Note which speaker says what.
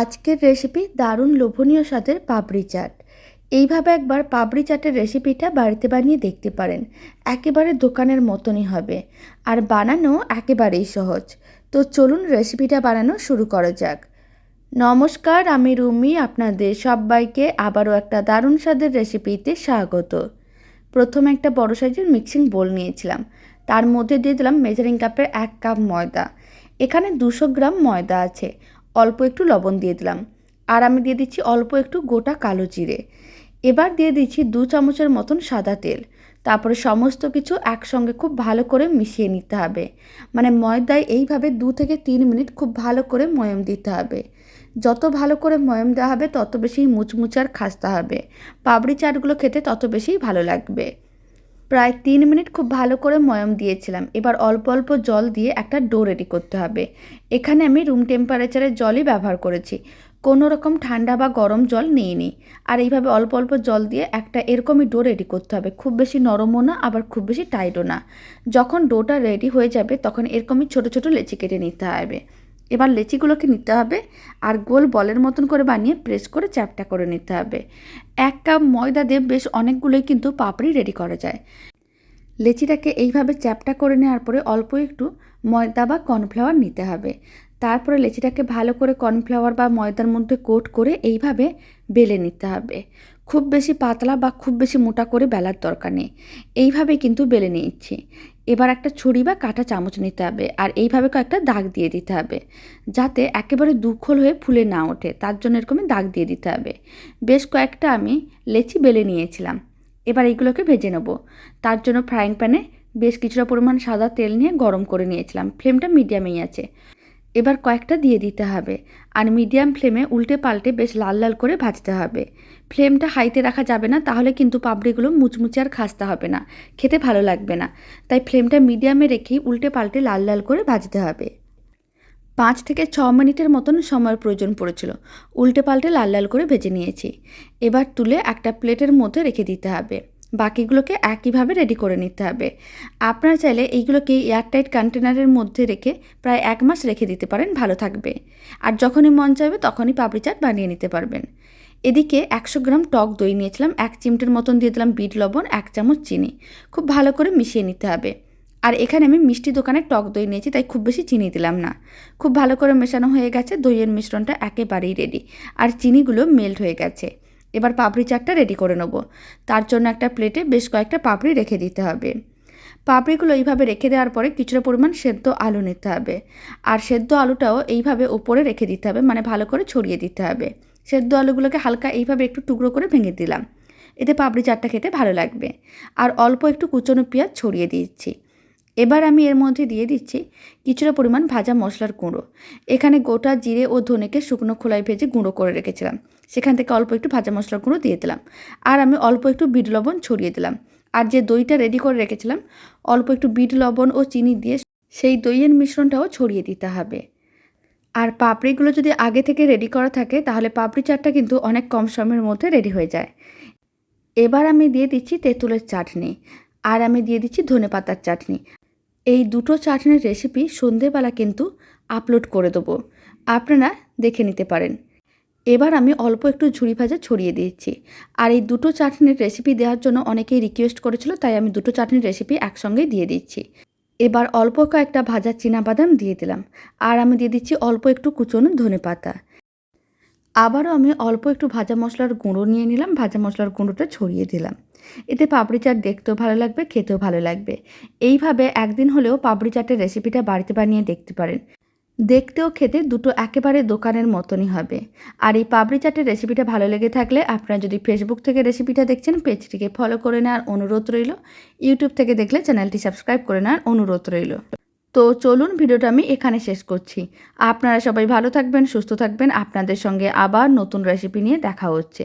Speaker 1: আজকের রেসিপি দারুণ লোভনীয় স্বাদের পাপড়ি চাট। এইভাবে একবার পাপড়ি চাটের রেসিপিটা বাড়িতে বানিয়ে দেখতে পারেন। একেবারে দোকানের মতনই হবে। আর বানানো একেবারেই সহজ। তো চলুন রেসিপিটা বানানো শুরু করা যাক। নমস্কার, আমি রুমি, আপনাদের সবাইকে আবারও একটা দারুণ স্বাদের রেসিপিতে স্বাগত। প্রথমে একটা বড় সাইজের মিক্সিং বোল নিয়েছিলাম। তার মধ্যে দিয়ে দিলাম মেজারিং কাপের এক কাপ ময়দা। এখানে দুশো গ্রাম ময়দা আছে। অল্প একটু লবণ দিয়ে দিলাম। আর আমি দিয়ে দিচ্ছি অল্প একটু গোটা কালো জিরে। এবার দিয়ে দিচ্ছি দু চামচের মতন সাদা তেল। তারপরে সমস্ত কিছু একসঙ্গে খুব ভালো করে মিশিয়ে নিতে হবে। মানে ময়দায় এইভাবে দু থেকে তিন মিনিট খুব ভালো করে ময়ম দিতে হবে। যত ভালো করে ময়ম দেওয়া হবে, তত বেশি মুচমুচার খাস্তা হবে। পাপড়ি চাটগুলো খেতে তত বেশি ভালো লাগবে। প্রায় তিন মিনিট খুব ভালো করে ময়ম দিয়েছিলাম। এবার অল্প অল্প জল দিয়ে একটা ডো রেডি করতে হবে। এখানে আমি রুম টেম্পারেচারের জলই ব্যবহার করেছি। কোনো রকম ঠান্ডা বা গরম জল নিইনি। আর এইভাবে অল্প অল্প জল দিয়ে একটা এরকমই ডো রেডি করতে হবে। খুব বেশি নরমও না, আবার খুব বেশি টাইটও না। যখন ডোটা রেডি হয়ে যাবে, তখন এরকমই ছোট ছোট লেচি কেটে নিতে হবে। এবার লেচিগুলোকে নিতে হবে আর গোল বলের মতন করে বানিয়ে প্রেস করে চ্যাপটা করে নিতে হবে। এক কাপ ময়দা দিয়ে বেশ অনেকগুলোই কিন্তু পাপড়ি রেডি করা যায়। লেচিটাকে এইভাবে চ্যাপটা করে নেওয়ার পরে অল্প একটু ময়দা বা কর্নফ্লাওয়ার নিতে হবে। তারপরে লেচিটাকে ভালো করে কর্নফ্লাওয়ার বা ময়দার মধ্যে কোট করে এইভাবে বেলে নিতে হবে। খুব বেশি পাতলা বা খুব বেশি মোটা করে বেলার দরকার নেই। এইভাবে কিন্তু বেলে নিচ্ছি এবার একটা ছুরি বা কাটা চামচ নিতে হবে আর এইভাবে কয়েকটা দাগ দিয়ে দিতে হবে যাতে একেবারে দুখল হয়ে ফুলে না ওঠে। তার জন্য এরকমই দাগ দিয়ে দিতে হবে। বেশ কয়েকটা আমি লেচি বেলে নিয়েছিলাম। এবার এইগুলোকে ভেজে নেব। তার জন্য ফ্রাইং প্যানে বেশ কিছুটা পরিমাণ সাদা তেল নিয়ে গরম করে নিয়েছিলাম। ফ্লেমটা মিডিয়ামেই আছে। এবার কয়েকটা দিয়ে দিতে হবে। আর মিডিয়াম ফ্লেমে উল্টে পাল্টে বেশ লাল লাল করে ভাজতে হবে। ফ্লেমটা হাইতে রাখা যাবে না, তাহলে কিন্তু পাপড়িগুলো মুচমুচে আর খাসতে হবে না। খেতে ভালো লাগবে না। তাই ফ্লেমটা মিডিয়ামে রেখেই উল্টে পাল্টে লাল লাল করে ভাজতে হবে। পাঁচ থেকে ছ মিনিটের মতন সময়ের প্রয়োজন পড়েছিল। উল্টে পাল্টে লাল লাল করে ভেজে নিয়েছি। এবার তুলে একটা প্লেটের মধ্যে রেখে দিতে হবে। বাকিগুলোকে একইভাবে রেডি করে নিতে হবে। আপনারা চাইলে এইগুলোকে এয়ারটাইট কন্টেনারের মধ্যে রেখে প্রায় এক মাস রেখে দিতে পারেন, ভালো থাকবে। আর যখনই মন চাইবে তখনই পাপড়ি চাট বানিয়ে নিতে পারবেন। এদিকে একশো গ্রাম টক দই নিয়েছিলাম, এক চিমটের মতন দিয়ে দিলাম বিট লবণ, এক চামচ চিনি। খুব ভালো করে মিশিয়ে নিতে হবে। আর এখানে আমি মিষ্টি দোকানে টক দই নিয়েছি, তাই খুব বেশি চিনি দিলাম না। খুব ভালো করে মেশানো হয়ে গেছে, দইয়ের মিশ্রণটা একেবারেই রেডি আর চিনিগুলো মেল্ট হয়ে গেছে। এবার পাপড়ি চাটটা রেডি করে নেব। তার জন্য একটা প্লেটে বেশ কয়েকটা পাপড়ি রেখে দিতে হবে। পাপড়িগুলো এইভাবে রেখে দেওয়ার পরে কিছুটা পরিমাণ সেদ্ধ আলু নিতে হবে। আর সেদ্ধ আলুটাও এইভাবে ওপরে রেখে দিতে হবে মানে ভালো করে ছড়িয়ে দিতে হবে। সেদ্ধ আলুগুলোকে হালকা এইভাবে একটু টুকরো করে ভেঙে দিলাম। এতে পাপড়ি চাটটা খেতে ভালো লাগবে। আর অল্প একটু কুচনো পেঁয়াজ ছড়িয়ে দিচ্ছি। এবার আমি এর মধ্যে দিয়ে দিচ্ছি কিছুটা পরিমাণ ভাজা মশলার গুঁড়ো। এখানে গোটা জিরে ও ধনেকে শুকনো খোলায় ভেজে গুঁড়ো করে রেখেছিলাম। সেখান থেকে অল্প একটু ভাজা মশলার গুঁড়ো দিয়ে দিলাম। আর আমি অল্প একটু বিট লবণ ছড়িয়ে দিলাম। আর যে দইটা রেডি করে রেখেছিলাম, অল্প একটু বিট লবণ ও চিনি দিয়ে সেই দইয়ের মিশ্রণটাও ছড়িয়ে দিতে হবে। আর পাপড়িগুলো যদি আগে থেকে রেডি করা থাকে, তাহলে পাপড়ি চাটটা কিন্তু অনেক কম সময়ের মধ্যে রেডি হয়ে যায়। এবার আমি দিয়ে দিচ্ছি তেঁতুলের চাটনি। আর আমি দিয়ে দিচ্ছি ধনে পাতার চাটনি। এই দুটো চাটনির রেসিপি সন্ধেবেলা কিন্তু আপলোড করে দেবো। আপনারা দেখে নিতে পারেন। এবার আমি অল্প একটু ঝুড়ি ভাজা ছড়িয়ে দিয়েছি। আর এই দুটো চাটনির রেসিপি দেওয়ার জন্য অনেকেই রিকোয়েস্ট করেছিল, তাই আমি দুটো চাটনির রেসিপি একসঙ্গেই দিয়ে দিচ্ছি। এবার অল্প কয়েকটা ভাজা বাদাম দিয়ে দিলাম। আর আমি দিয়ে দিচ্ছি অল্প একটু কুচনো ধনে পাতা। আবারও আমি অল্প একটু ভাজা মশলার গুঁড়ো নিয়ে নিলাম, ভাজা মশলার গুঁড়োটা ছড়িয়ে দিলাম। এতে পাপড়ি চাট দেখতেও ভালো লাগবে, খেতেও ভালো লাগবে। এইভাবে একদিন হলেও পাপড়ি চাটের রেসিপিটা বাড়িতে বানিয়ে দেখতে পারেন। দেখতেও খেতে দুটো একেবারে দোকানের মতনই হবে। আর এই পাপড়ি চাটের রেসিপিটা ভালো লেগে থাকলে আপনারা যদি ফেসবুক থেকে রেসিপিটা দেখছেন, পেজটিকে ফলো করে নেওয়ার অনুরোধ রইল। ইউটিউব থেকে দেখলে চ্যানেলটি সাবস্ক্রাইব করে নেওয়ার অনুরোধ রইল। তো চলুন ভিডিওটা আমি এখানে শেষ করছি। আপনারা সবাই ভালো থাকবেন, সুস্থ থাকবেন। আপনাদের সঙ্গে আবার নতুন রেসিপি নিয়ে দেখা হচ্ছে।